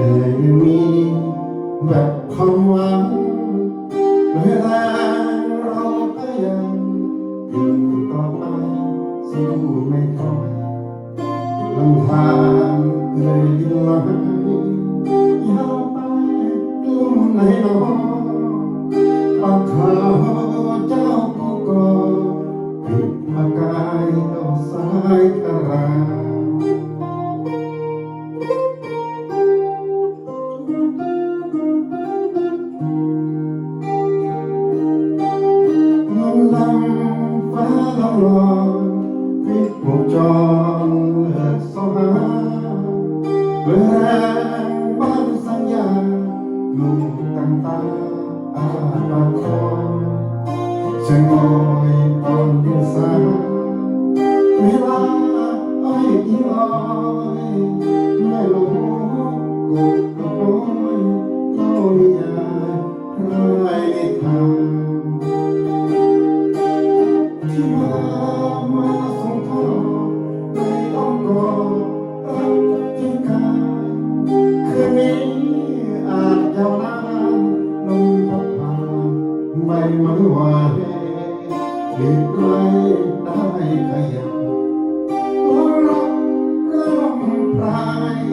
แต่ยังมีแบบความหวังเวลาเราก็ยังอยู่ต่อไปสู้ไม่ถอยลำทางเลยยิ่งไหลยาวไปลุ่มไหนหนอปากเขา ฟ้าลองลองพิษวงจรเลิกสหาเมื่อแรงบ้านสัญญาลูกตั้งตาอาปากคอยจะงอยตอนเดือนสายเวลาอ้อยอิงอ้อยแม่ลูกกบกบน้ยเล่านิยายไรทาง ไม่ไหวรีบไกลได้ขยับรักเริ่มพราย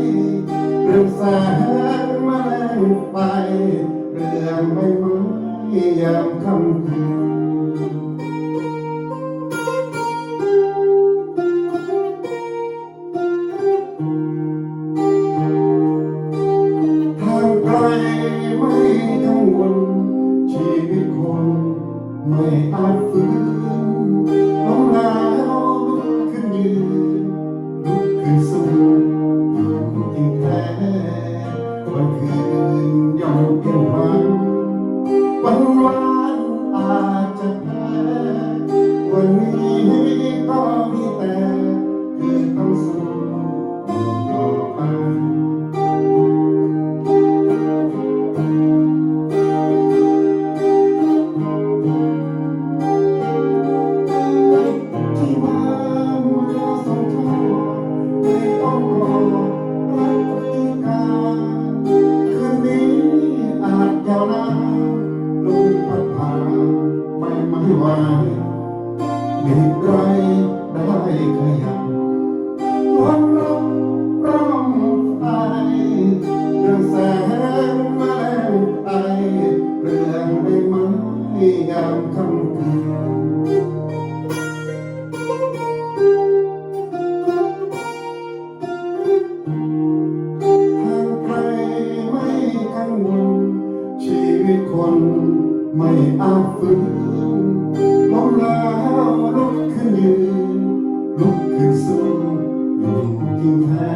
เรื่องแสงแมลงไฟเรื่องใบไม้ยามค่ำคืน ไม่อาจฝืน อาจยาวนานลมพัดผ่านไม่ไม่ไหวมีใคร วิตคนไม่อาจฝืนล้มแล้วลุกขึ้นยืนลุกขึ้นสู้อยู่จริงแท้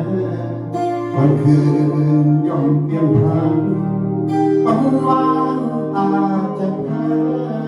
วันคืนย่อมเปลี่ยนพันปันวานอาจจะแพ้